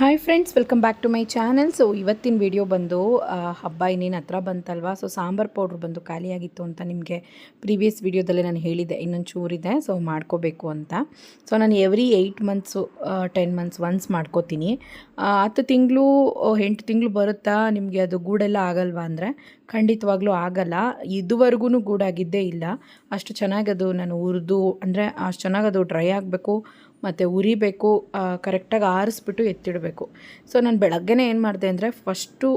Hi friends welcome back to my channel so ಇವತ್ತಿನ video ಬಂದು ಹಬ್ಬ ಇನ್ನೇನು ಹತ್ರ ಬಂತಲ್ವಾ? ಸೊ ಸಾಂಬಾರ್ ಪೌಡ್ರ್ ಬಂದು ಖಾಲಿಯಾಗಿತ್ತು ಅಂತ ನಿಮಗೆ ಪ್ರೀವಿಯಸ್ ವಿಡಿಯೋದಲ್ಲೇ ನಾನು ಹೇಳಿದ್ದೆ. ಇನ್ನೊಂದು ಚೂರಿದೆ ಸೊ ಮಾಡ್ಕೋಬೇಕು ಅಂತ. ಸೊ ನಾನು every eight months ten months once ಮಾಡ್ಕೋತೀನಿ. ಹತ್ತು ತಿಂಗಳು, ಎಂಟು ತಿಂಗಳು ಬರುತ್ತಾ? ನಿಮಗೆ ಅದು ಗೂಡೆಲ್ಲ ಆಗಲ್ವಾ ಅಂದರೆ? ಖಂಡಿತವಾಗ್ಲೂ ಆಗಲ್ಲ. ಇದುವರೆಗೂ ಗೂಡಾಗಿದ್ದೇ ಇಲ್ಲ. ಅಷ್ಟು ಚೆನ್ನಾಗಿ ಅದು ನಾನು ಉರಿದು ಅಂದರೆ ಅಷ್ಟು ಚೆನ್ನಾಗಿ ಅದು ಡ್ರೈ ಆಗಬೇಕು. ಮತ್ತು ಉರಿಬೇಕು ಕರೆಕ್ಟಾಗಿ ಆರಿಸ್ಬಿಟ್ಟು ಎತ್ತಿಡಬೇಕು. ಸೊ ನಾನು ಬೆಳಗ್ಗೆನೇ ಏನು ಮಾಡಿದೆ ಅಂದರೆ ಫಸ್ಟು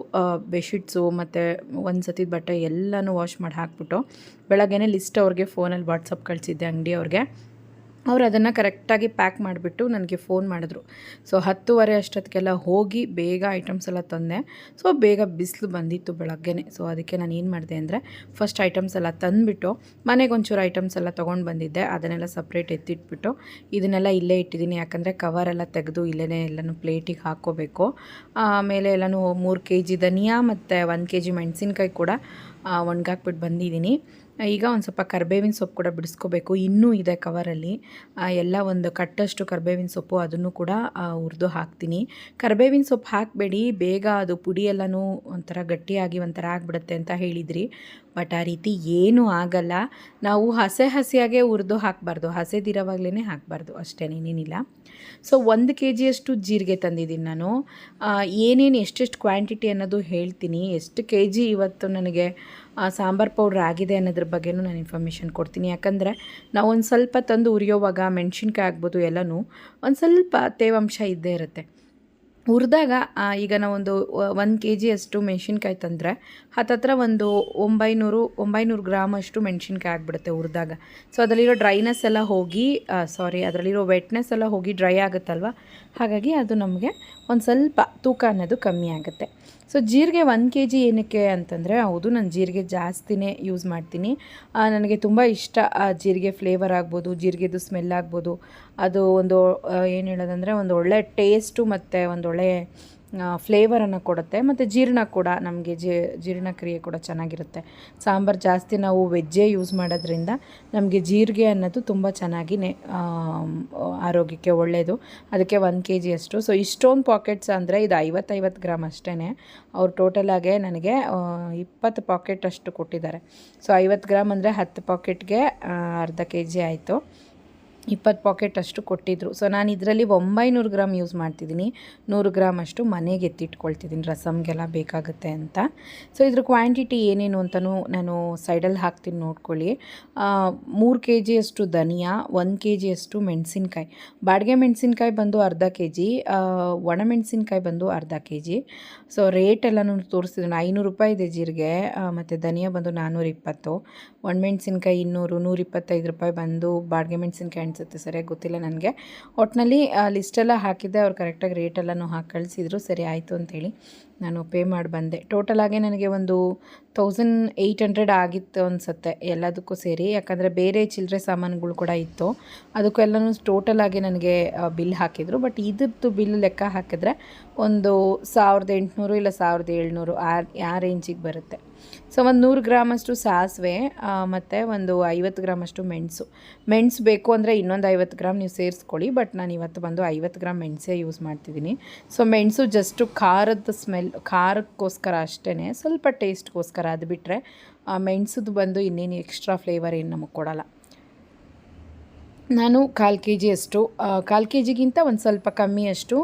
ಬೆಡ್ಶೀಟ್ಸು ಮತ್ತು ಒಂದು ಸತಿದ ಬಟ್ಟೆ ಎಲ್ಲನೂ ವಾಶ್ ಮಾಡಿ ಹಾಕ್ಬಿಟ್ಟು ಬೆಳಗ್ಗೆನೇ ಲಿಸ್ಟ್ ಅವ್ರಿಗೆ ಫೋನಲ್ಲಿ ವಾಟ್ಸಪ್ ಕಳಿಸಿದ್ದೆ ಅಂಗಡಿಯವ್ರಿಗೆ ಅವ್ರು ಅದನ್ನು ಕರೆಕ್ಟಾಗಿ ಪ್ಯಾಕ್ ಮಾಡಿಬಿಟ್ಟು ನನಗೆ ಫೋನ್ ಮಾಡಿದ್ರು. ಸೊ ಹತ್ತುವರೆ ಅಷ್ಟೊತ್ತಿಗೆಲ್ಲ ಹೋಗಿ ಬೇಗ ಐಟಮ್ಸ್ ಎಲ್ಲ ತಂದೆ. ಸೊ ಬೇಗ ಬಿಸಿಲು ಬಂದಿತ್ತು ಬೆಳಗ್ಗೆನೆ. ಸೊ ಅದಕ್ಕೆ ನಾನು ಏನು ಮಾಡಿದೆ ಅಂದರೆ ಫಸ್ಟ್ ಐಟಮ್ಸ್ ಎಲ್ಲ ತಂದುಬಿಟ್ಟು ಮನೆಗೆ ಒಂಚೂರು ಐಟಮ್ಸ್ ಎಲ್ಲ ತೊಗೊಂಡು ಬಂದಿದ್ದೆ. ಅದನ್ನೆಲ್ಲ ಸಪ್ರೇಟ್ ಎತ್ತಿಟ್ಬಿಟ್ಟು ಇದನ್ನೆಲ್ಲ ಇಲ್ಲೇ ಇಟ್ಟಿದ್ದೀನಿ. ಯಾಕಂದರೆ ಕವರೆಲ್ಲ ತೆಗೆದು ಇಲ್ಲೇ ಎಲ್ಲನೂ ಪ್ಲೇಟಿಗೆ ಹಾಕ್ಕೋಬೇಕು. ಆಮೇಲೆ ಎಲ್ಲನೂ ಮೂರು ಕೆ ಜಿ ಧನಿಯಾ ಮತ್ತು ಒಂದು ಕೆ ಜಿ ಮೆಣಸಿನ್ಕಾಯಿ ಕೂಡ ಒಣಗಾಕ್ಬಿಟ್ಟು ಬಂದಿದ್ದೀನಿ. ಈಗ ಒಂದು ಸ್ವಲ್ಪ ಕರ್ಬೇವಿನ ಸೊಪ್ಪು ಕೂಡ ಬಿಡಿಸ್ಕೋಬೇಕು. ಇನ್ನೂ ಇದೆ ಕವರಲ್ಲಿ ಎಲ್ಲ ಒಂದು ಕಟ್ಟಷ್ಟು ಕರ್ಬೇವಿನ ಸೊಪ್ಪು ಅದನ್ನು ಕೂಡ ಹುರಿದು ಹಾಕ್ತೀನಿ. ಕರ್ಬೇವಿನ ಸೊಪ್ಪು ಹಾಕಬೇಡಿ. ಬೇಗ ಅದು ಪುಡಿ ಎಲ್ಲನೂ ಒಂಥರ ಗಟ್ಟಿಯಾಗಿ ಒಂಥರ ಆಗಿಬಿಡುತ್ತೆ ಅಂತ ಹೇಳಿದ್ರಿ. ಬಟ್ ಆ ರೀತಿ ಏನೂ ಆಗಲ್ಲ. ನಾವು ಹಸೆ ಹಸಿಯಾಗೆ ಹುರಿದು ಹಾಕಬಾರ್ದು. ಹಸೆದಿರೋವಾಗಲೇ ಹಾಕಬಾರ್ದು. ಅಷ್ಟೇ ಏನೇನಿಲ್ಲ ಸೊ ಒಂದು ಕೆ ಜಿಯಷ್ಟು ಜೀರಿಗೆ ತಂದಿದ್ದೀನಿ ನಾನು. ಏನೇನು ಎಷ್ಟೆಷ್ಟು ಕ್ವಾಂಟಿಟಿ ಅನ್ನೋದು ಹೇಳ್ತೀನಿ. ಎಷ್ಟು ಕೆ ಜಿ ಇವತ್ತು ನನಗೆ ಸಾಂಬಾರ್ ಪೌಡ್ರ್ ಆಗಿದೆ ಅನ್ನೋದ್ರ ಬಗ್ಗೆನೂ ನಾನು ಇನ್ಫಾರ್ಮೇಷನ್ ಕೊಡ್ತೀನಿ. ಯಾಕಂದರೆ ನಾವು ಒಂದು ಸ್ವಲ್ಪ ತಂದು ಉರಿಯೋವಾಗ ಮೆಣಸಿನ್ಕಾಯಿ ಆಗ್ಬೋದು ಎಲ್ಲನೂ ಒಂದು ಸ್ವಲ್ಪ ತೇವಾಂಶ ಇದ್ದೇ ಇರುತ್ತೆ. ಹುರಿದಾಗ ಈಗ ನಾವೊಂದು ಒಂದು ಕೆ ಜಿಯಷ್ಟು ಮೆಣಸಿನ್ಕಾಯಿ ತಂದರೆ, ಹತ್ತತ್ರ ಒಂದು ಒಂಬೈನೂರು ಒಂಬೈನೂರು ಗ್ರಾಮ್ ಅಷ್ಟು ಮೆಣಸಿನ್ಕಾಯಿ ಆಗಿಬಿಡುತ್ತೆ ಹುರಿದಾಗ. ಸೊ ಅದರಲ್ಲಿರೋ ಡ್ರೈನೆಸ್ ಎಲ್ಲ ಹೋಗಿ ಸಾರಿ ಅದರಲ್ಲಿರೋ ವೆಟ್ನೆಸ್ ಎಲ್ಲ ಹೋಗಿ ಡ್ರೈ ಆಗುತ್ತಲ್ವ? ಹಾಗಾಗಿ ಅದು ನಮಗೆ ಒಂದು ಸ್ವಲ್ಪ ತೂಕ ಅನ್ನೋದು ಕಮ್ಮಿ ಆಗುತ್ತೆ. ಸೊ ಜೀರಿಗೆ ಒಂದು ಕೆ ಜಿ ಏನಕ್ಕೆ ಅಂತಂದರೆ, ಹೌದು, ನಾನು ಜೀರಿಗೆ ಜಾಸ್ತಿನೇ ಯೂಸ್ ಮಾಡ್ತೀನಿ. ನನಗೆ ತುಂಬ ಇಷ್ಟ, ಆ, ಜೀರಿಗೆ ಫ್ಲೇವರ್ ಆಗ್ಬೋದು, ಜೀರಿಗೆದು ಸ್ಮೆಲ್ ಆಗ್ಬೋದು. ಅದು ಒಂದು ಏನು ಹೇಳೋದಂದರೆ, ಒಂದು ಒಳ್ಳೆ ಟೇಸ್ಟು ಮತ್ತು ಒಂದು ಒಳ್ಳೆ ಫ್ಲೇವರನ್ನು ಕೊಡುತ್ತೆ ಮತ್ತು ಜೀರ್ಣ ಕೂಡ ನಮಗೆ ಜೀರ್ಣಕ್ರಿಯೆ ಕೂಡ ಚೆನ್ನಾಗಿರುತ್ತೆ. ಸಾಂಬಾರು ಜಾಸ್ತಿ ನಾವು ವೆಜ್ಜೇ ಯೂಸ್ ಮಾಡೋದ್ರಿಂದ ನಮಗೆ ಜೀರಿಗೆ ಅನ್ನೋದು ತುಂಬ ಚೆನ್ನಾಗಿ ಆರೋಗ್ಯಕ್ಕೆ ಒಳ್ಳೆಯದು ಅದಕ್ಕೆ ಒಂದು ಕೆ ಜಿ ಅಷ್ಟು. ಸೊ ಇಷ್ಟೊಂದು ಪಾಕೆಟ್ಸ್ ಅಂದರೆ ಇದು ಐವತ್ತೈವತ್ತು ಗ್ರಾಮ್ ಅಷ್ಟೇ ಅವ್ರು ಟೋಟಲಾಗೆ ನನಗೆ ಇಪ್ಪತ್ತು ಪಾಕೆಟ್ ಅಷ್ಟು ಕೊಟ್ಟಿದ್ದಾರೆ. ಸೊ ಐವತ್ತು ಗ್ರಾಮ್ ಅಂದರೆ ಹತ್ತು ಪಾಕೆಟ್ಗೆ ಅರ್ಧ ಕೆ ಜಿ ಆಯಿತು. ಇಪ್ಪತ್ತು ಪಾಕೆಟ್ ಅಷ್ಟು ಕೊಟ್ಟಿದ್ದರು ಸೊ ನಾನು ಇದರಲ್ಲಿ ಒಂಬೈನೂರು ಗ್ರಾಮ್ ಯೂಸ್ ಮಾಡ್ತಿದ್ದೀನಿ. ನೂರು ಗ್ರಾಮ್ ಅಷ್ಟು ಮನೆಗೆ ಎತ್ತಿಟ್ಕೊಳ್ತಿದ್ದೀನಿ. ರಸಮ್ಗೆಲ್ಲ ಬೇಕಾಗುತ್ತೆ ಅಂತ. ಸೊ ಇದ್ರ ಕ್ವಾಂಟಿಟಿ ಏನೇನು ಅಂತಲೂ ನಾನು ಸೈಡಲ್ಲಿ ಹಾಕ್ತೀನಿ ನೋಡ್ಕೊಳ್ಳಿ. ಮೂರು ಕೆ ಜಿಯಷ್ಟು ಧನಿಯಾ, ಒಂದು ಕೆ ಜಿಯಷ್ಟು ಮೆಣಸಿನ್ಕಾಯಿ. ಬಾಡಿಗೆ ಮೆಣಸಿನ್ಕಾಯಿ ಬಂದು ಅರ್ಧ ಕೆ ಜಿ ಒಣಮೆಣಸಿನ್ಕಾಯಿ ಬಂದು ಅರ್ಧ ಕೆ ಜಿ ಸೊ ರೇಟ್ ಎಲ್ಲನೂ ತೋರಿಸ್ತಿದ್ದೀನಿ. ಐನೂರು ರೂಪಾಯಿ ಇದೆ ಜೀರಿಗೆ ಮತ್ತು ಧನಿಯಾ ಬಂದು ನಾನ್ನೂರ ಇಪ್ಪತ್ತು ಒಣಮೆಣಸಿನ್ಕಾಯಿ ಇನ್ನೂರು, ನೂರಿಪ್ಪತ್ತೈದು ರೂಪಾಯಿ ಬಂದು ಬಾಡಿಗೆ ಮೆಣಸಿನ್ಕಾಯಿ ಅನಿಸುತ್ತೆ ಸರಿಯಾಗಿ ಗೊತ್ತಿಲ್ಲ ನನಗೆ. ಒಟ್ಟಿನಲ್ಲಿ ಲಿಸ್ಟೆಲ್ಲ ಹಾಕಿದ್ದೆ, ಅವ್ರು ಕರೆಕ್ಟಾಗಿ ರೇಟೆಲ್ಲನೂ ಹಾಕಿ ಕಳಿಸಿದ್ರು, ಸರಿ ಆಯಿತು ಅಂತೇಳಿ ನಾನು ಪೇ ಮಾಡಿ ಬಂದೆ. ಟೋಟಲಾಗೆ ನನಗೆ ಒಂದು ತೌಸಂಡ್ ಏಯ್ಟ್ ಹಂಡ್ರೆಡ್ ಆಗಿತ್ತು ಅನಿಸುತ್ತೆ ಎಲ್ಲದಕ್ಕೂ ಸೇರಿ. ಯಾಕಂದರೆ ಬೇರೆ ಚಿಲ್ಲರೆ ಸಾಮಾನುಗಳು ಕೂಡ ಇತ್ತು. ಅದಕ್ಕೆಲ್ಲನೂ ಟೋಟಲಾಗಿ ನನಗೆ ಬಿಲ್ ಹಾಕಿದರು. ಬಟ್ ಇದ್ರದ್ದು ಬಿಲ್ ಲೆಕ್ಕ ಹಾಕಿದ್ರೆ ಒಂದು ಸಾವಿರದ ಎಂಟುನೂರು ಇಲ್ಲ ಸಾವಿರದ ಏಳ್ನೂರು ಆ ಆ ರೇಂಜಿಗೆ ಬರುತ್ತೆ. ಸೊ ಒಂದು ನೂರು ಗ್ರಾಮಷ್ಟು ಸಾಸಿವೆ ಮತ್ತು ಒಂದು ಐವತ್ತು ಗ್ರಾಮಷ್ಟು ಮೆಣಸು. ಮೆಣಸು ಬೇಕು ಅಂದರೆ ಇನ್ನೊಂದು ಐವತ್ತು ಗ್ರಾಮ್ ನೀವು ಸೇರಿಸ್ಕೊಳ್ಳಿ, ಬಟ್ ನಾನು ಇವತ್ತು ಬಂದು ಐವತ್ತು ಗ್ರಾಮ್ ಮೆಣಸೇ ಯೂಸ್ ಮಾಡ್ತಿದ್ದೀನಿ. ಸೊ ಮೆಣಸು ಜಸ್ಟು ಖಾರದ ಸ್ಮೆಲ್ ಖಾರಕ್ಕೋಸ್ಕರ ಅಷ್ಟೇ ಸ್ವಲ್ಪ ಟೇಸ್ಟ್ಗೋಸ್ಕರ ಅದು ಬಿಟ್ಟರೆ ಮೆಣಸದು ಬಂದು ಇನ್ನೇನು ಎಕ್ಸ್ಟ್ರಾ ಫ್ಲೇವರ್ ಏನು ನಮಗೆ ಕೊಡಲ್ಲ. ನಾನು ಕಾಲು ಕೆ ಜಿಯಷ್ಟು ಕಾಲು ಕೆ ಜಿಗಿಂತ ಒಂದು ಸ್ವಲ್ಪ ಕಮ್ಮಿಯಷ್ಟು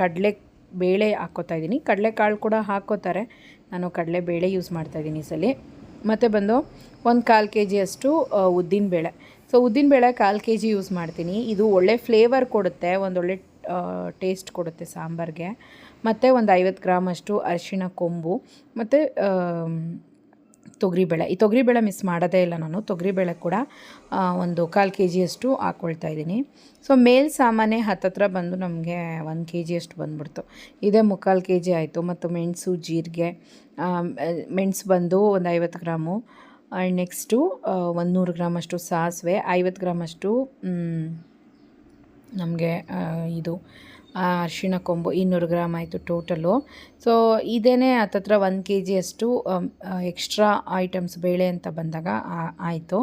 ಕಡಲೆ ಬೇಳೆ ಹಾಕ್ಕೋತಾ ಇದ್ದೀನಿ. ಕಡಲೆಕಾಳು ಕೂಡ ಹಾಕ್ಕೋತಾರೆ ನಾನು ಕಡಲೆ ಬೇಳೆ ಯೂಸ್ ಮಾಡ್ತಾಯಿದ್ದೀನಿ ಈ ಸಲ. ಮತ್ತು ಬಂದು ಒಂದು ಕಾಲು ಕೆ ಜಿಯಷ್ಟು ಉದ್ದಿನಬೇಳೆ ಸೊ ಉದ್ದಿನಬೇಳೆ ಕಾಲು ಕೆ ಜಿ ಯೂಸ್ ಮಾಡ್ತೀನಿ. ಇದು ಒಳ್ಳೆ ಫ್ಲೇವರ್ ಕೊಡುತ್ತೆ ಒಂದೊಳ್ಳೆ ಟೇಸ್ಟ್ ಕೊಡುತ್ತೆ ಸಾಂಬಾರಿಗೆ. ಮತ್ತು ಒಂದು ಐವತ್ತು ಗ್ರಾಮಷ್ಟು ಅರಿಶಿಣ ಕೊಂಬು. ಮತ್ತು ತೊಗರಿಬೇಳೆ. ಈ ತೊಗರಿಬೇಳೆ ಮಿಸ್ ಮಾಡೋದೇ ಇಲ್ಲ ನಾನು. ತೊಗರಿಬೇಳೆ ಕೂಡ ಒಂದು ಕಾಲು ಕೆ ಜಿಯಷ್ಟು ಹಾಕ್ಕೊಳ್ತಾ ಇದ್ದೀನಿ. ಸೊ ಮೇಲ್ ಸಾಮಾನೆ ಹತ್ತತ್ರ ಬಂದು ನಮಗೆ ಒಂದು ಕೆ ಜಿಯಷ್ಟು ಬಂದ್ಬಿಡ್ತು. ಇದೇ ಮುಕ್ಕಾಲು ಕೆ ಜಿ ಆಯಿತು. ಮತ್ತು ಮೆಣಸು, ಜೀರಿಗೆ ಮೆಣಸು ಬಂದು ಒಂದು ಐವತ್ತು ಗ್ರಾಮು. ಆ್ಯಂಡ್ ನೆಕ್ಸ್ಟು ಒಂದು ನೂರು ಗ್ರಾಮಷ್ಟು ಸಾಸಿವೆ, ಐವತ್ತು ಗ್ರಾಮಷ್ಟು ನಮಗೆ ಇದು ಅರಿಶಿಣ ಕೊಂಬು ಇನ್ನೂರು ಗ್ರಾಮ್ ಆಯಿತು ಟೋಟಲು. ಸೊ ಇದೇನೇ ಹತ್ತತ್ರ ಒಂದು ಕೆ ಜಿಯಷ್ಟು ಎಕ್ಸ್ಟ್ರಾ ಐಟಮ್ಸ್ ಬೇಳೆ ಅಂತ ಬಂದಾಗ ಆಯಿತು.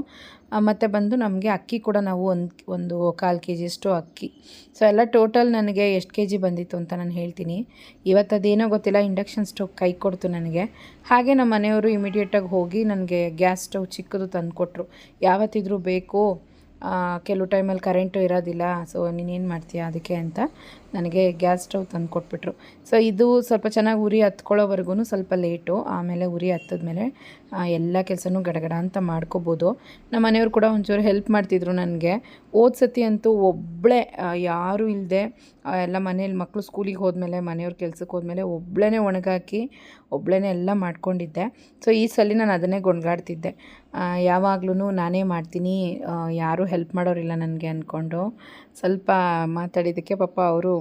ಮತ್ತು ಬಂದು ನಮಗೆ ಅಕ್ಕಿ ಕೂಡ ನಾವು ಒಂದು ಒಂದು ಕಾಲು ಕೆ ಜಿಯಷ್ಟು ಅಕ್ಕಿ. ಸೊ ಎಲ್ಲ ಟೋಟಲ್ ನನಗೆ ಎಷ್ಟು ಕೆ ಜಿ ಬಂದಿತ್ತು ಅಂತ ನಾನು ಹೇಳ್ತೀನಿ. ಇವತ್ತು ಅದೇನೋ ಗೊತ್ತಿಲ್ಲ ಇಂಡಕ್ಷನ್ ಸ್ಟವ್ ಕೈ ಕೊಡ್ತು ನನಗೆ. ಹಾಗೆ ನಮ್ಮ ಮನೆಯವರು ಇಮಿಡಿಯೇಟಾಗಿ ಹೋಗಿ ನನಗೆ ಗ್ಯಾಸ್ ಸ್ಟವ್ ಚಿಕ್ಕದು ತಂದುಕೊಟ್ರು. ಯಾವತ್ತಿದ್ರೂ ಬೇಕು ಕೆಲವು ಟೈಮಲ್ಲಿ ಕರೆಂಟು ಇರೋದಿಲ್ಲ ಸೊ ನೀನೇನು ಮಾಡ್ತೀಯ ಅದಕ್ಕೆ ಅಂತ. ನನಗೆ ಗ್ಯಾಸ್ ಸ್ಟವ್ ತಂದು ಕೊಟ್ಬಿಟ್ರು. ಸೊ ಇದು ಸ್ವಲ್ಪ ಚೆನ್ನಾಗಿ ಉರಿ ಹತ್ಕೊಳ್ಳೋವರೆಗೂ ಸ್ವಲ್ಪ ಲೇಟು. ಆಮೇಲೆ ಉರಿ ಹತ್ತದ್ಮೇಲೆ ಎಲ್ಲ ಕೆಲಸನೂ ಗಡಗಡ ಅಂತ ಮಾಡ್ಕೋಬೋದು. ನಮ್ಮ ಮನೆಯವ್ರು ಕೂಡ ಒಂಚೂರು ಹೆಲ್ಪ್ ಮಾಡ್ತಿದ್ರು ನನಗೆ. ಹೋದ ಸತಿ ಅಂತೂ ಒಬ್ಬಳೇ ಯಾರೂ ಇಲ್ಲದೆ ಎಲ್ಲ ಮನೇಲಿ ಮಕ್ಕಳು ಸ್ಕೂಲಿಗೆ ಹೋದ್ಮೇಲೆ, ಮನೆಯವ್ರ ಕೆಲ್ಸಕ್ಕೆ ಹೋದ್ಮೇಲೆ ಒಬ್ಬಳೇ ಒಣಗಾಕಿ ಒಬ್ಬಳೇ ಎಲ್ಲ ಮಾಡ್ಕೊಂಡಿದ್ದೆ. ಸೊ ಈ ಸಲ ನಾನು ಅದನ್ನೇ ಗೊಣ್ಗಾಡ್ತಿದ್ದೆ ಯಾವಾಗ್ಲೂ ನಾನೇ ಮಾಡ್ತೀನಿ ಯಾರೂ ಹೆಲ್ಪ್ ಮಾಡೋರಿಲ್ಲ ನನಗೆ ಅಂದ್ಕೊಂಡು ಸ್ವಲ್ಪ ಮಾತಾಡಿದ್ದಕ್ಕೆ ಪಾಪ ಅವರು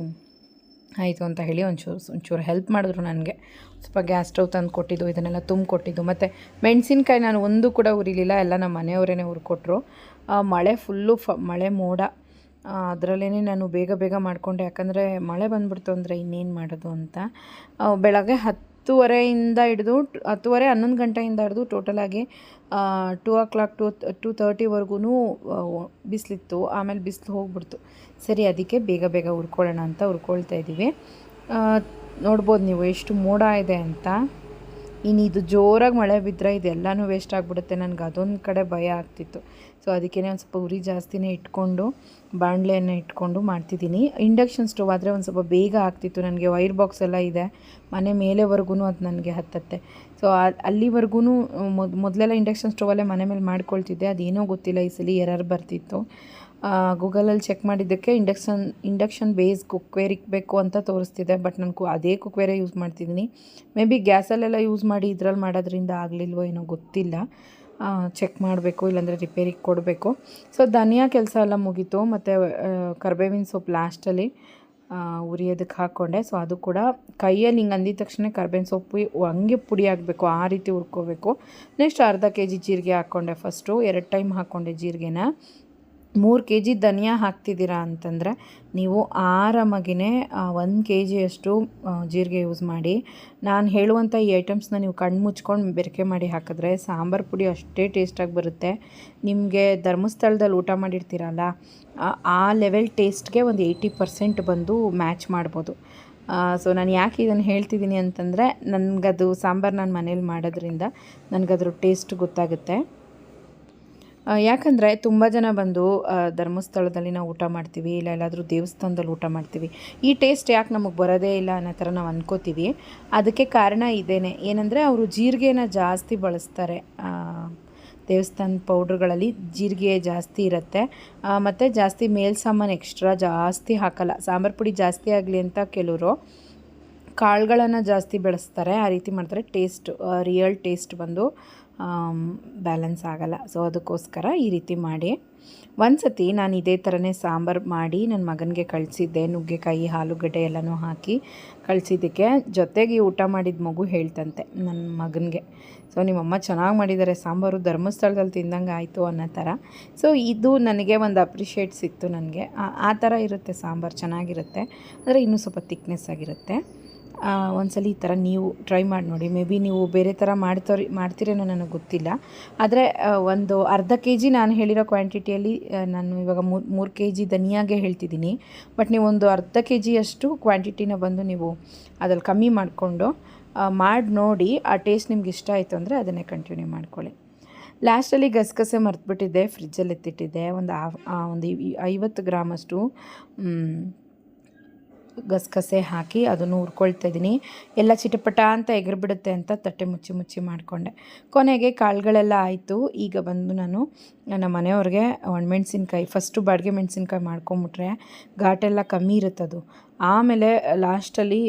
ಆಯಿತು ಅಂತ ಹೇಳಿ ಒಂಚೂರು ಒಂಚೂರು ಹೆಲ್ಪ್ ಮಾಡಿದ್ರು ನನಗೆ. ಸ್ವಲ್ಪ ಗ್ಯಾಸ್ ಸ್ಟವ್ ತಂದು ಕೊಟ್ಟಿದ್ದು ಇದನ್ನೆಲ್ಲ ತುಂಬಿಕೊಟ್ಟಿದ್ದು. ಮತ್ತು ಮೆಣಸಿನ್ಕಾಯಿ ನಾನು ಒಂದು ಕೂಡ ಉರಿಲಿಲ್ಲ ಎಲ್ಲ ನಮ್ಮ ಮನೆಯವರೇ ಆ, ಮಳೆ ಫುಲ್ಲು ಫ ಮಳೆ ಮೋಡ. ಅದರಲ್ಲೇ ನಾನು ಬೇಗ ಬೇಗ ಮಾಡಿಕೊಂಡೆ. ಯಾಕಂದರೆ ಮಳೆ ಬಂದ್ಬಿಡ್ತು ಅಂದರೆ ಇನ್ನೇನು ಮಾಡೋದು ಅಂತ. ಬೆಳಗ್ಗೆ ಬೆಳಗ್ಗೆ ಹತ್ತುವರೆಯಿಂದ ಹಿಡಿದು ಹತ್ತುವರೆ ಹನ್ನೊಂದು ಗಂಟೆಯಿಂದ ಹಿಡಿದು ಟೋಟಲಾಗಿ two o'clock to two ತರ್ಟಿವರೆಗೂ ಬಿಸಿಲಿತ್ತು. ಆಮೇಲೆ ಬಿಸಿಲು ಹೋಗ್ಬಿಡ್ತು. ಸರಿ, ಅದಕ್ಕೆ ಬೇಗ ಬೇಗ ಹುರ್ಕೊಳ್ಳೋಣ ಅಂತ ಹುರ್ಕೊಳ್ತಾ ಇದ್ದೀವಿ ನೋಡ್ಬೋದು ನೀವು ಎಷ್ಟು ಮೋಡ ಇದೆ ಅಂತ. ಇನ್ನು ಇದು ಜೋರಾಗಿ ಮಳೆ ಬಿದ್ದರೆ ಇದೆಲ್ಲನೂ ವೇಸ್ಟ್ ಆಗಿಬಿಡುತ್ತೆ. ನನಗೆ ಅದೊಂದು ಕಡೆ ಭಯ ಆಗ್ತಿತ್ತು. ಸೊ ಅದಕ್ಕೇ ಒಂದು ಸ್ವಲ್ಪ ಉರಿ ಜಾಸ್ತಿನೇ ಇಟ್ಕೊಂಡು, ಬಾಣಲೆಯನ್ನು ಇಟ್ಕೊಂಡು ಮಾಡ್ತಿದ್ದೀನಿ. ಇಂಡಕ್ಷನ್ ಸ್ಟೋವ್ ಆದರೆ ಒಂದು ಸ್ವಲ್ಪ ಬೇಗ ಆಗ್ತಿತ್ತು. ನನಗೆ ವೈರ್ ಬಾಕ್ಸ್ ಎಲ್ಲ ಇದೆ. ಮನೆ ಮೇಲೆವರೆಗೂ ಅದು ನನಗೆ ಹತ್ತತ್ತೆ. ಸೊ ಅಲ್ಲಿವರೆಗೂ ಮೊದ್ ಮೊದಲೆಲ್ಲ ಇಂಡಕ್ಷನ್ ಸ್ಟವಲ್ಲೇ ಮನೆ ಮೇಲೆ ಮಾಡ್ಕೊಳ್ತಿದ್ದೆ. ಅದೇನೋ ಗೊತ್ತಿಲ್ಲ, ಈ ಸಲ ಎರರ್ ಬರ್ತಿತ್ತು. ಗೂಗಲಲ್ಲಿ ಚೆಕ್ ಮಾಡಿದ್ದಕ್ಕೆ ಇಂಡಕ್ಷನ್ ಇಂಡಕ್ಷನ್ ಬೇಸ್ ಕುಕ್ವೇರ್ ಬೇಕು ಅಂತ ತೋರಿಸ್ತಿದೆ ಬಟ್ ನಾನು ಅದೇ ಕುಕ್ವೇರೇ ಯೂಸ್ ಮಾಡ್ತಿದ್ದೀನಿ ಮೇ ಬಿ ಗ್ಯಾಸಲ್ಲೆಲ್ಲ ಯೂಸ್ ಮಾಡಿ ಇದ್ರಲ್ಲಿ ಮಾಡೋದ್ರಿಂದ ಆಗಲಿಲ್ವೋ ಏನೋ ಗೊತ್ತಿಲ್ಲ. ಚೆಕ್ ಮಾಡಬೇಕು, ಇಲ್ಲಾಂದರೆ ರಿಪೇರಿಗೆ ಕೊಡಬೇಕು. ಸೊ ಧನಿಯಾ ಕೆಲಸ ಎಲ್ಲ ಮುಗೀತು, ಮತ್ತು ಕರ್ಬೇವಿನ ಸೊಪ್ಪು ಲಾಸ್ಟಲ್ಲಿ ಉರಿಯೋದಕ್ಕೆ ಹಾಕ್ಕೊಂಡೆ ಸೊ ಅದು ಕೂಡ ಕೈಯಲ್ಲಿ ಹಿಂಗೆ ಅಂದಿದ ತಕ್ಷಣ ಕರ್ಬೇವಿನ ಸೊಪ್ಪು ಹಂಗೆ ಪುಡಿ ಆಗಬೇಕು, ಆ ರೀತಿ ಹುರ್ಕೋಬೇಕು. ನೆಕ್ಸ್ಟ್ ಅರ್ಧ ಕೆ ಜಿ ಜೀರಿಗೆ ಹಾಕ್ಕೊಂಡೆ ಫಸ್ಟು ಎರಡು ಟೈಮ್ ಹಾಕ್ಕೊಂಡೆ ಜೀರಿಗೆನ. ಮೂರು ಕೆ ಜಿ ಧನಿಯಾ ಹಾಕ್ತಿದ್ದೀರಾ ಅಂತಂದರೆ ನೀವು ಆರಾಮಾಗಿನೇ ಒಂದು ಕೆ ಜಿಯಷ್ಟು ಜೀರಿಗೆ ಯೂಸ್ ಮಾಡಿ. ನಾನು ಹೇಳುವಂಥ ಈ ಐಟಮ್ಸ್ನ ನೀವು ಕಣ್ಣು ಮುಚ್ಕೊಂಡು ಬೆರಕೆ ಮಾಡಿ ಹಾಕಿದ್ರೆ ಸಾಂಬಾರು ಪುಡಿ ಅಷ್ಟೇ ಟೇಸ್ಟಾಗಿ ಬರುತ್ತೆ. ನಿಮಗೆ ಧರ್ಮಸ್ಥಳದಲ್ಲಿ ಊಟ ಮಾಡಿರ್ತೀರಲ್ಲ, ಆ- ಲೆವೆಲ್ ಟೇಸ್ಟ್ಗೆ ಒಂದು ಏಯ್ಟಿ ಪರ್ಸೆಂಟ್ ಬಂದು ಮ್ಯಾಚ್ ಮಾಡ್ಬೋದು. ಸೊ ನಾನು ಯಾಕೆ ಇದನ್ನು ಹೇಳ್ತಿದ್ದೀನಿ ಅಂತಂದರೆ ನನಗದು ಸಾಂಬಾರು ನಾನು ಮನೇಲಿ ಮಾಡೋದ್ರಿಂದ ನನಗದ್ರ ಟೇಸ್ಟ್ ಗೊತ್ತಾಗುತ್ತೆ. ಯಾಕಂದರೆ ತುಂಬ ಜನ ಬಂದು ಧರ್ಮಸ್ಥಳದಲ್ಲಿ ನಾವು ಊಟ ಮಾಡ್ತೀವಿ, ಇಲ್ಲ ಎಲ್ಲಾದರೂ ದೇವಸ್ಥಾನದಲ್ಲಿ ಊಟ ಮಾಡ್ತೀವಿ. ಈ ಟೇಸ್ಟ್ ಯಾಕೆ ನಮಗೆ ಬರೋದೇ ಇಲ್ಲ ಅನ್ನೋ ಥರ ನಾವು ಅಂದ್ಕೋತೀವಿ ಅದಕ್ಕೆ ಕಾರಣ ಇದೇನೆ. ಏನಂದರೆ ಅವರು ಜೀರಿಗೆನ ಜಾಸ್ತಿ ಬಳಸ್ತಾರೆ. ದೇವಸ್ಥಾನದ ದೇವಸ್ಥಾನ ಪೌಡ್ರ್ಗಳಲ್ಲಿ ಜೀರಿಗೆ ಜಾಸ್ತಿ ಇರುತ್ತೆ. ಮತ್ತು ಜಾಸ್ತಿ ಮೇಲ್ ಸಾಮಾನು ಎಕ್ಸ್ಟ್ರಾ ಜಾಸ್ತಿ ಹಾಕಲ್ಲ. ಸಾಂಬಾರು ಪುಡಿ ಜಾಸ್ತಿ ಆಗಲಿ ಅಂತ ಕೆಲವರು ಕಾಳುಗಳನ್ನು ಜಾಸ್ತಿ ಬೆಳೆಸ್ತಾರೆ. ಆ ರೀತಿ ಮಾಡ್ತಾರೆ. ಟೇಸ್ಟ್ ರಿಯಲ್ ಟೇಸ್ಟ್ ಬಂದು ಬ್ಯಾಲೆನ್ಸ್ ಆಗಲ್ಲ. ಸೊ ಅದಕ್ಕೋಸ್ಕರ ಈ ರೀತಿ ಮಾಡಿ. ಒಂದು ಸತಿ ನಾನು ಇದೇ ಥರನೇ ಸಾಂಬಾರು ಮಾಡಿ ನನ್ನ ಮಗನಿಗೆ ಕಳಿಸಿದ್ದೆ. ನುಗ್ಗೆಕಾಯಿ, ಆಲೂಗಡ್ಡೆ ಎಲ್ಲನೂ ಹಾಕಿ ಕಳಿಸಿದ್ದಕ್ಕೆ ಜೊತೆಗೆ ಊಟ ಮಾಡಿದ ಮಗು ಹೇಳ್ತಂತೆ ನನ್ನ ಮಗನಿಗೆ. ಸೊ ನಿಮ್ಮಮ್ಮ ಚೆನ್ನಾಗಿ ಮಾಡಿದ್ದಾರೆ ಸಾಂಬಾರು ಧರ್ಮಸ್ಥಳದಲ್ಲಿ ತಿಂದಂಗೆ ಆಯಿತು ಅನ್ನೋ ಥರ ಸೊ ಇದು ನನಗೆ ಒಂದು ಅಪ್ರಿಷಿಯೇಟ್ ಸಿಕ್ತು ನನಗೆ. ಆ- ಥರ ಇರುತ್ತೆ ಸಾಂಬಾರು. ಚೆನ್ನಾಗಿರುತ್ತೆ. ಅಂದರೆ ಇನ್ನೂ ಸ್ವಲ್ಪ ತಿಕ್ನೆಸ್ ಆಗಿರುತ್ತೆ. ಒಂದ್ಸಲ ಈ ಥರ ನೀವು ಟ್ರೈ ಮಾಡಿ ನೋಡಿ. ಮೇ ಬಿ ನೀವು ಬೇರೆ ಥರ ಮಾಡ್ತಾರಿ ಮಾಡ್ತೀರೇನೋ ನನಗೆ ಗೊತ್ತಿಲ್ಲ. ಆದರೆ ಒಂದು ಅರ್ಧ ಕೆ ಜಿ ನಾನು ಹೇಳಿರೋ ಕ್ವಾಂಟಿಟಿಯಲ್ಲಿ ನಾನು ಇವಾಗ ಮೂರು ಮೂರು ಕೆ ಜಿ ಧನಿಯಾಗೆ ಹೇಳ್ತಿದ್ದೀನಿ. ಬಟ್ ನೀವು ಒಂದು ಅರ್ಧ ಕೆ ಜಿಯಷ್ಟು ಕ್ವಾಂಟಿಟಿನ ಬಂದು ನೀವು ಅದ್ರಲ್ಲಿ ಕಮ್ಮಿ ಮಾಡಿಕೊಂಡು ಮಾಡಿ ನೋಡಿ, ಆ ಟೇಸ್ಟ್ ನಿಮ್ಗೆ ಇಷ್ಟ ಆಯಿತು ಅಂದರೆ ಅದನ್ನೇ ಕಂಟಿನ್ಯೂ ಮಾಡ್ಕೊಳ್ಳಿ. ಲಾಸ್ಟಲ್ಲಿ ಗಸಗಸೆ ಮರ್ತುಬಿಟ್ಟಿದ್ದೆ. ಫ್ರಿಜ್ಜಲ್ಲಿ ಎತ್ತಿಟ್ಟಿದ್ದೆ. ಒಂದು ಒಂದು ಐವತ್ತು ಗ್ರಾಮಷ್ಟು ಗಸಗಸೆ ಹಾಕಿ ಅದನ್ನು ಹುರ್ಕೊಳ್ತಾ ಇದ್ದೀನಿ. ಎಲ್ಲ ಚಿಟಪಟ ಅಂತ ಎಗರ್ಬಿಡುತ್ತೆ ಅಂತ ತಟ್ಟೆ ಮುಚ್ಚಿ ಮುಚ್ಚಿ ಮಾಡಿಕೊಂಡೆ. ಕೊನೆಗೆ ಕಾಳುಗಳೆಲ್ಲ ಆಯಿತು. ಈಗ ಬಂದು ನಾನು ನನ್ನ ಮನೆಯವ್ರಿಗೆ ಒಣಮೆಣ್ಸಿನ್ಕಾಯಿ ಫಸ್ಟು ಬಾಡಿಗೆ ಮೆಣಸಿನ್ಕಾಯಿ ಮಾಡ್ಕೊಂಬಿಟ್ರೆ ಘಾಟೆಲ್ಲ ಕಮ್ಮಿ ಇರುತ್ತದು. ಆಮೇಲೆ ಲಾಸ್ಟಲ್ಲಿ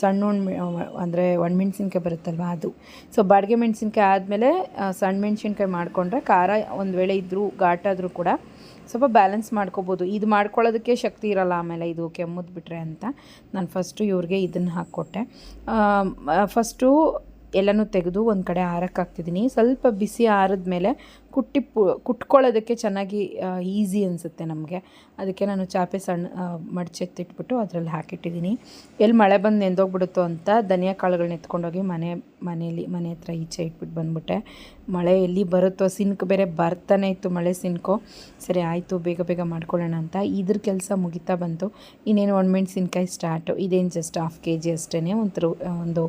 ಸಣ್ಣ ಒಣ ಅಂದರೆ ಒಣಮೆಣ್ಸಿನ್ಕಾಯಿ ಬರುತ್ತಲ್ವ ಅದು. ಸೊ ಬಾಡಿಗೆ ಮೆಣಸಿನ್ಕಾಯಿ ಆದಮೇಲೆ ಸಣ್ಣ ಮೆಣಸಿನ್ಕಾಯಿ ಮಾಡಿಕೊಂಡ್ರೆ ಖಾರ ಒಂದು ವೇಳೆ ಇದ್ದರೂ ಘಾಟಾದರೂ ಕೂಡ ಸ್ವಲ್ಪ ಬ್ಯಾಲೆನ್ಸ್ ಮಾಡ್ಕೋಬೋದು. ಇದು ಮಾಡ್ಕೊಳ್ಳೋದಕ್ಕೆ ಶಕ್ತಿ ಇರಲ್ಲ ಆಮೇಲೆ ಇದು ಕೆಮ್ಮದು ಬಿಟ್ರೆ ಅಂತ. ನಾನು ಫಸ್ಟು ಇವ್ರಿಗೆ ಇದನ್ನು ಹಾಕ್ಕೊಟ್ಟೆ. ಫಸ್ಟು ಎಲ್ಲನೂ ತೆಗೆದು ಒಂದು ಕಡೆ ಆರಕ್ಕೆ ಹಾಕ್ತಿದ್ದೀನಿ ಸ್ವಲ್ಪ ಬಿಸಿ ಆರಿದ್ಮೇಲೆ ಕುಟ್ಟಿ ಕುಟ್ಕೊಳ್ಳೋದಕ್ಕೆ ಚೆನ್ನಾಗಿ ಈಸಿ ಅನಿಸುತ್ತೆ ನಮಗೆ. ಅದಕ್ಕೆ ನಾನು ಚಾಪೆ ಸಣ್ಣ ಮಡಚೆತ್ತಿಟ್ಬಿಟ್ಟು ಅದರಲ್ಲಿ ಹಾಕಿಟ್ಟಿದ್ದೀನಿ. ಎಲ್ಲಿ ಮಳೆ ಬಂದು ನೆಂದೋಗ್ಬಿಡುತ್ತೋ ಅಂತ ಧನಿಯಾ ಕಾಳುಗಳನ್ನ ಎತ್ಕೊಂಡೋಗಿ ಮನೆ, ಮನೆಯಲ್ಲಿ, ಮನೆ ಹತ್ರ ಈಚೆ ಇಟ್ಬಿಟ್ಟು ಬಂದ್ಬಿಟ್ಟೆ. ಮಳೆ ಎಲ್ಲಿ ಬರುತ್ತೋ, ಸಿನ್ಕ್ ಬೇರೆ ಬರ್ತಾನೆ ಇತ್ತು ಮಳೆ ಸಿನ್ಕೋ. ಸರಿ, ಆಯಿತು, ಬೇಗ ಬೇಗ ಮಾಡ್ಕೊಳ್ಳೋಣ ಅಂತ ಇದ್ರ ಕೆಲಸ ಮುಗಿತಾ ಬಂತು. ಇನ್ನೇನು ಒಣಮೆಣ್ಸಿನ್ಕಾಯಿ ಸ್ಟಾರ್ಟು. ಇದೇನು ಜಸ್ಟ್ ಹಾಫ್ ಕೆ ಜಿ ಅಷ್ಟೇ ಒಂಥರ ಒಂದು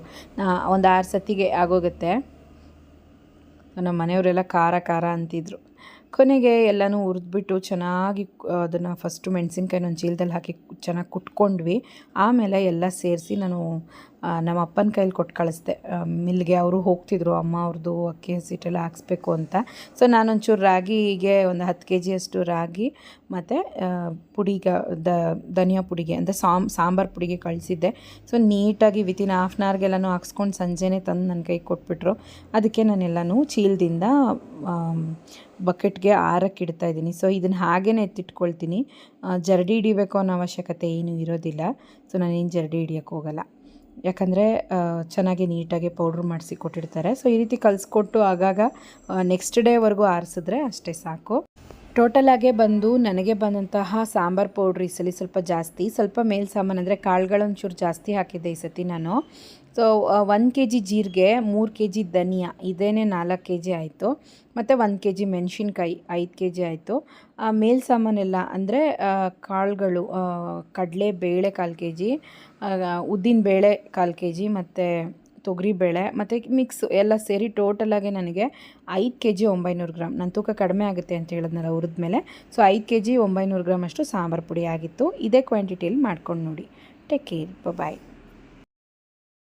ಒಂದು ಆರು ಸತಿಗೆ ಆಗೋಗುತ್ತೆ. ನಮ್ಮ ಮನೆಯವರೆಲ್ಲ ಖಾರ ಖಾರ ಅಂತಿದ್ರು. ಕೊನೆಗೆ ಎಲ್ಲನೂ ಹುರಿದ್ಬಿಟ್ಟು ಚೆನ್ನಾಗಿ ಅದನ್ನು ಫಸ್ಟು ಮೆಣಸಿನ್ಕಾಯಿನ ಒಂದು ಚೀಲದಲ್ಲಿ ಹಾಕಿ ಚೆನ್ನಾಗಿ ಕುಟ್ಕೊಂಡ್ವಿ. ಆಮೇಲೆ ಎಲ್ಲ ಸೇರಿಸಿ ನಾನು ನಮ್ಮ ಅಪ್ಪನ ಕೈಲಿ ಕೊಟ್ಟು ಕಳಿಸ್ದೆ. ಮಿಲ್ಗೆ ಅವರು ಹೋಗ್ತಿದ್ರು, ಅಮ್ಮ ಅವ್ರದ್ದು ಅಕ್ಕಿ ಹಸಿಟ್ಟೆಲ್ಲ ಹಾಕ್ಸ್ಬೇಕು ಅಂತ. ಸೊ ನಾನೊಂಚೂರು ರಾಗಿಗೆ ಒಂದು ಹತ್ತು ಕೆ ಜಿಯಷ್ಟು ರಾಗಿ, ಮತ್ತು ಪುಡಿಗ ದ, ಧನಿಯಾ ಪುಡಿಗೆ, ಅಂದರೆ ಸಾಂಬ್ ಸಾಂಬಾರು ಪುಡಿಗೆ ಕಳಿಸಿದ್ದೆ. ಸೊ ನೀಟಾಗಿ ವಿತಿನ್ ಹಾಫ್ ಆನ್ ಅವರ್ಗೆಲ್ಲನೂ ಹಾಕ್ಸ್ಕೊಂಡು ಸಂಜೆನೇ ತಂದು ನನ್ನ ಕೈಗೆ ಕೊಟ್ಬಿಟ್ರು. ಅದಕ್ಕೆ ನಾನೆಲ್ಲನೂ ಚೀಲದಿಂದ ಬಕೆಟ್ಗೆ ಆರಕ್ಕೆ ಇಡ್ತಾ ಇದ್ದೀನಿ. ಸೊ ಇದನ್ನು ಹಾಗೇ ಎತ್ತಿಟ್ಕೊಳ್ತೀನಿ. ಜರಡಿ ಹಿಡಿಬೇಕು ಅನ್ನೋ ಅವಶ್ಯಕತೆ ಏನೂ ಇರೋದಿಲ್ಲ. ಸೊ ನಾನೇನು ಜರಡಿ ಹಿಡಿಯೋಕ್ಕೆ ಹೋಗಲ್ಲ. ಯಾಕಂದರೆ ಚೆನ್ನಾಗಿ ನೀಟಾಗಿ ಪೌಡ್ರ್ ಮಾಡಿಸಿ ಕೊಟ್ಟಿರ್ತಾರೆ ಸೊ ಈ ರೀತಿ ಕಲಿಸ್ಕೊಟ್ಟು ಆಗಾಗ ನೆಕ್ಸ್ಟ್ ಡೇವರೆಗೂ ಆರಿಸಿದ್ರೆ ಅಷ್ಟೇ ಸಾಕು. ಟೋಟಲಾಗೆ ಬಂದು ನನಗೆ ಬಂದಂತಹ ಸಾಂಬಾರ್ ಪೌಡ್ರ್ ಈ ಸಲ ಸ್ವಲ್ಪ ಜಾಸ್ತಿ. ಸ್ವಲ್ಪ ಮೇಲ್ ಸಾಮಾನು ಅಂದರೆ ಕಾಳುಗಳೊಂಚೂರು ಜಾಸ್ತಿ ಹಾಕಿದ್ದೆ ಈ ಸತಿ ನಾನು. ಸೊ ಒಂದು ಕೆ ಜಿ ಜೀರಿಗೆ, ಮೂರು ಕೆ ಜಿ ಧನಿಯಾ ಇದೇ ನಾಲ್ಕು ಕೆ ಜಿ ಆಯಿತು. ಮತ್ತು ಒಂದು ಕೆ ಜಿ ಮೆಣಸಿನ್ಕಾಯಿ, ಐದು ಕೆ ಜಿ ಆಯಿತು ಮೇಲ್ ಸಾಮಾನೆಲ್ಲ ಅಂದರೆ ಕಾಳುಗಳು ಕಡಲೆ ಬೇಳೆ ಕಾಲು ಕೆ ಜಿ ಉದ್ದಿನ ಬೇಳೆ ಕಾಲು ಕೆ ಜಿ ಮತ್ತು ತೊಗರಿಬೇಳೆ ಮತ್ತು ಮಿಕ್ಸ್ ಎಲ್ಲ ಸೇರಿ ಟೋಟಲಾಗಿ ನನಗೆ ಐದು ಕೆ ಜಿ ಒಂಬೈನೂರು ಗ್ರಾಮ್ ನನ್ನ ತೂಕ ಕಡಿಮೆ ಆಗುತ್ತೆ ಅಂತ ಹೇಳಿದ್ನಲ್ಲ ಹುರಿದ್ಮೇಲೆ ಸೊ ಐದು ಕೆ ಜಿ ಒಂಬೈನೂರು ಗ್ರಾಮ್ ಅಷ್ಟು ಸಾಂಬಾರು ಪುಡಿ ಆಗಿತ್ತು. ಇದೇ ಕ್ವಾಂಟಿಟಿಯಲ್ಲಿ ಮಾಡ್ಕೊಂಡು ನೋಡಿ. Take care bye